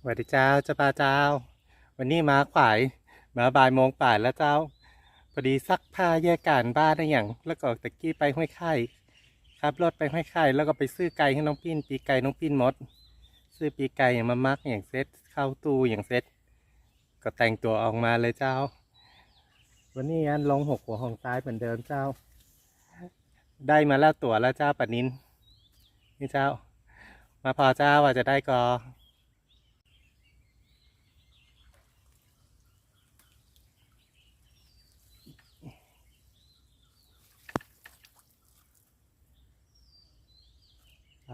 สวัสดีเจ้าเจ้าปาเจ้า วันนี้มาขวายมาบ่ายโมงป่ายแล้วเจ้าพอดีซักผ้าแยกการบ้านได้อย่าง แล้วก็ตะกี้ไปห้วยไข่ครับรถไปห้วยไข่แล้วก็ไปซื้อไก่ให้น้องปิ้นปีไก่น้องปิ้นหมด ซื้อปีไก่อย่างมามักอย่างเซ็ตเข้าตู้อย่างเซ็ตก็แต่งตัวออกมาเลยเจ้า วันนี้อันลงหกหัวห้องซ้ายเหมือนเดิมเจ้า ได้มาแล้วตั๋วแล้วเจ้าปัดนินนี่เจ้า มาพอเจ้าว่าจะได้กอ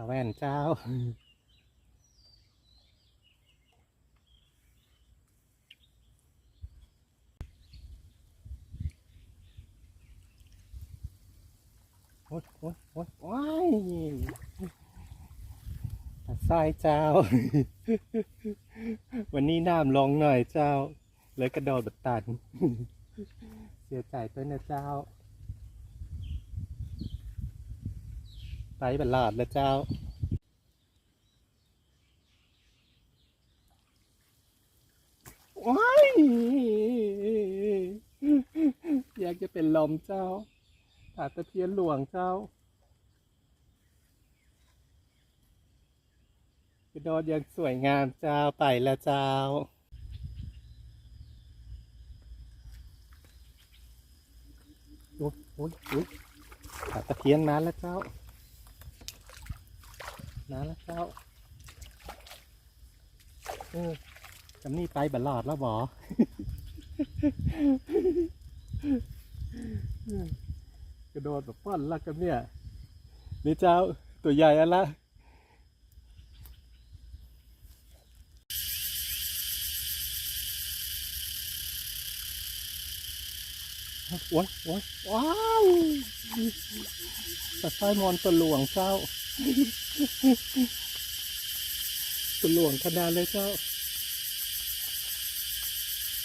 แว่นเจ้า โอ๊ยโอ๊ยโอ๊ยว้ายสายเจ้า วันนี้น้ำลงหน่อยเจ้า เลยกระโดดบัดตัน เสียใจด้วยนะเจ้า ไปบัดหลอดแล้วเจ้าว้ายอยากจะเป็นลมเจ้าผาตะเพียนหลวงเจ้ากระโดดอย่างสวยงามเจ้าไปแล้วเจ้าโอ้ยโอ้ยโอ้ยผาตะเพียนมาแล้วเจ้า มาแล้วเจ้าเออจำนี่ไปบัลลอดแล้วบอกระโดดแบบป้อนลักกันเนี่ยนี่เจ้าตัวใหญ่อะละโอ้ยโอ้ยว้าวตะไคร้มอนตัวหลวงเจ้า ตัวหลวงขนาดเลยเจ้า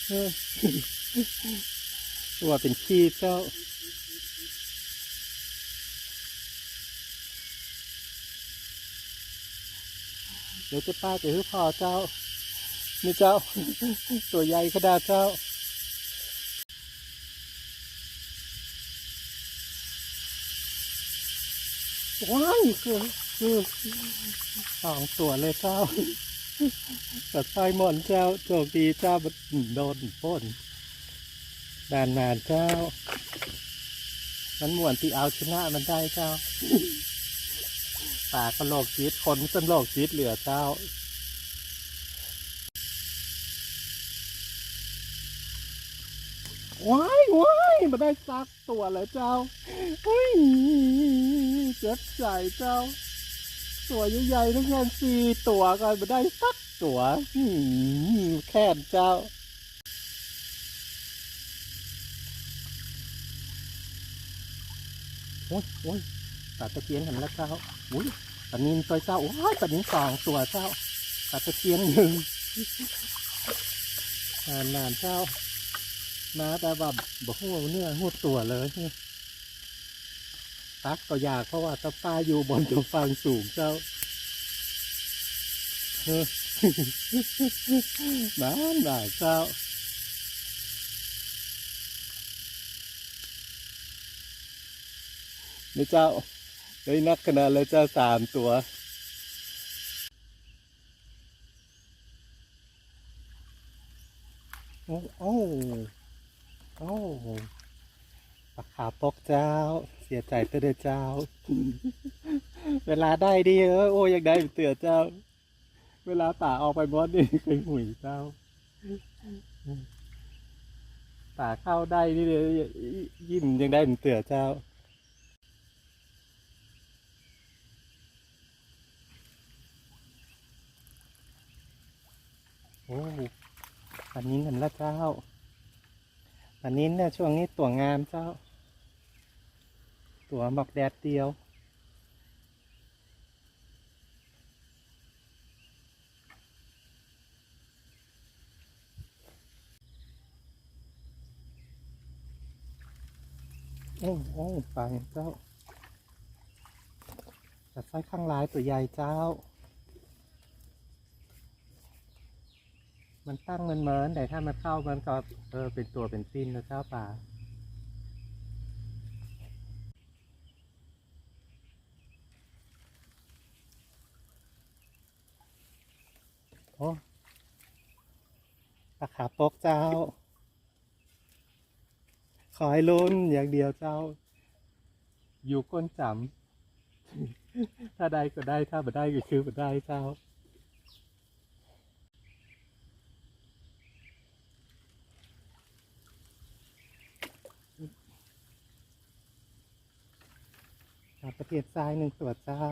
เออตัวเป็นขี้เจ้าเดี๋ยวจะป้าจะฮื้อพอเจ้านี่เจ้า ตัวใหญ่ขนาดเจ้า ว้ายคือสองตัวเลยเจ้าตัดไฟหมอนเจ้าโชคดีเจ้าโดนพ่นนานนานๆเจ้า มันหมวนที่เอาชนะมันได้เจ้าปากก็โลกจิตคนสนโลกจิตเหลือเจ้าว้ายว้ายมาได้ซักตัวเลยเจ้าเฮ้ย เจ็บใจเจ้า ตัวใหญ่ๆทั้งนั้นสี่ตัวกันมาได้สักตัวแค่เจ้าโอ้ยโอ้ยปลาตะเพียนเห็นแล้วเจ้าอุ้ยปลานินตัวเจ้าโอ้ยปลานินสองตัวเจ้าปลาตะเพียนหนึ่งนานๆเจ้ามาแต่แบบบอกหัวเนื้อหัวตัวเลย ตักก็ยากเพราะว่าตะป้าอยู่บนตัวฟังสูงเจ้าเออมาหน่าเจ้านี่เจ้าได้นักขนาดเลยเจ้าสามตัวโอ้โอ้โอ้ ปลาขาปอกเจ้า เสียใจเตอเด้อเจ้า เวลาได้ดีเออโอ้ยังได้เตือเจ้า เวลาป่าออกไปบอสนี่เคยหุ่ยเจ้าป่าเข้าได้นี่เลยยิ้มยังได้เตือเจ้าโอ้ปันนี้เห็นแล้วเจ้าปันนี้เนี่ยช่วงนี้ตัวงามเจ้า ตัวหมอกแดดเดียว โอ้โอ้ปลาเจ้าแต่ไส้ข้างลายตัวใหญ่เจ้า มันตั้งมันเหมินแต่ถ้ามันเข้ามันก็เออเป็นตัวเป็นสิ้นนะเจ้าป่า อ้ปลาขาปกเจ้า ขอให้ลุ้นอย่างเดียวเจ้า อยู่ก้นจำถ้าได้ก็ได้ถ้าไม่ได้ก็คือไม่ได้เจ้าหาประเทศทรายหนึ่งตัวเจ้า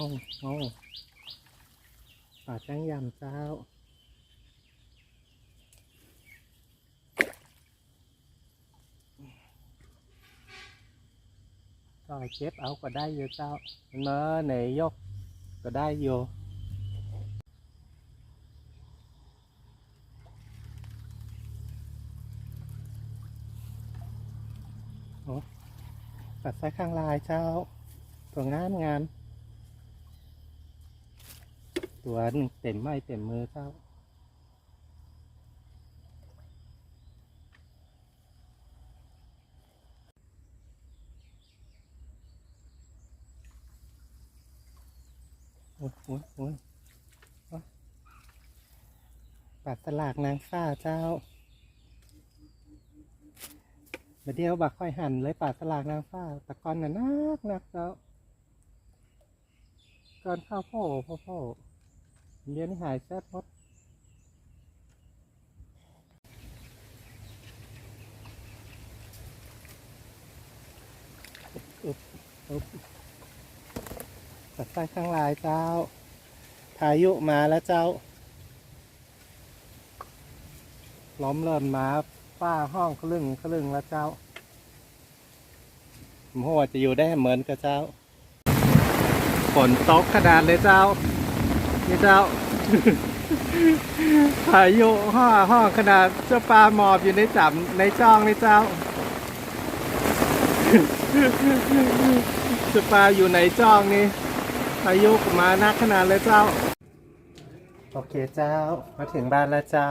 โอ้โอ้ป่าแจ้งยำเจ้าก็เก็บเอาก็ได้อยู่เจ้ามันมาไหนยกก็ได้อยู่ปัดใส่ข้างลายเจ้าตัวงามงาม ตัวหนึ่งเต็มไม้เต็มมือเจ้าโอ้ยโอ้ยโอ้ยปัดสลากนางฟ้าเจ้ามาเดียวบักค่อยหั่นเลยปัดสลากนางฟ้าตะกอนน่ะนักนักเจ้าก่อนข้าวโพดพ่อพ่อ เดี๋ยวนี้หายแซ่บหมดอุ๊บอุ๊บปัดใต้ข้างลายเจ้า พายุมาแล้วเจ้า ล้อมเริ่มมาฝ้าห้องคลึงคลึงแล้วเจ้าผมว่าจะอยู่ได้เหมือนกับเจ้า ฝนตกขนาดเลยเจ้า นี่เจ้าพายุห้อห้องขนาดเจ้าปลาหมอบอยู่ในจับในจ้องนี่เจ้าเจ้าปลาอยู่ในจ้องนี่พายุมานักขนาดเลยเจ้า โอเคเจ้า มาถึงบ้านแล้วเจ้า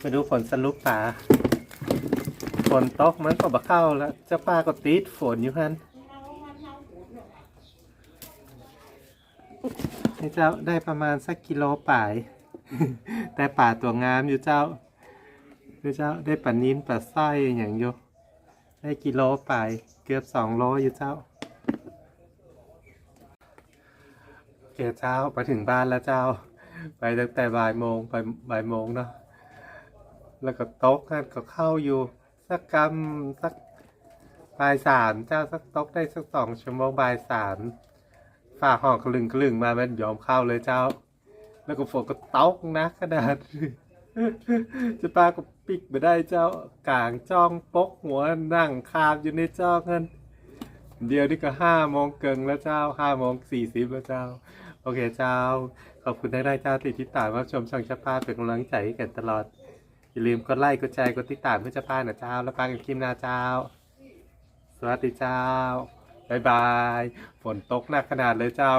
มาดูฝนสรุปป่าฝนตกมันก็บเข้าแล้ว เจ้าป้าก็ติดฝนอยู่ฮัน นี่เจ้าได้ประมาณสักกิโลป่าย แต่ป่าตัวงามอยู่เจ้าดูเจ้าได้ปลานิ้นปลาสร้อย่างอยู่ได้กิโลป่ายเกือบสองโลอยู่เจ้าโอเคเจ้าไปถึงบ้านแล้วเจ้า ไปตั้งแต่บ่ายโมงไปบ่ายโมงเนาะแล้วก็โต๊ะนั่นก็เข้าอยู่ สักกำสักบ่ายสามเจ้าสักโต๊ะได้สักสองชั่วโมงบ่ายสาม ฝ่าห้องคลึงคลึงมามันยอมเข้าเลยเจ้า แล้วก็ฝนก็ตกนะขนาดจะปาก็ปิกไปได้เจ้ากลางจ้องปกหัวนั่งคาบอยู่ในจ้องนั่นเดียวนี่ก็ห้าโมงเกิงแล้วเจ้าห้าโมงสี่สิบแล้วเจ้า โอเคเจ้า ขอบคุณได้ได้เจ้าติดติดตามรับชมช่องชาพาเป็นกำลังใจให้กันตลอด อย่าลืมกดไลค์กดแชร์กดติดตามเพื่อจะพานะเจ้า แล้วปากันคลิปหน้าเจ้า สวัสดีเจ้า บายบาย ฝนตกหนักขนาดเลยเจ้า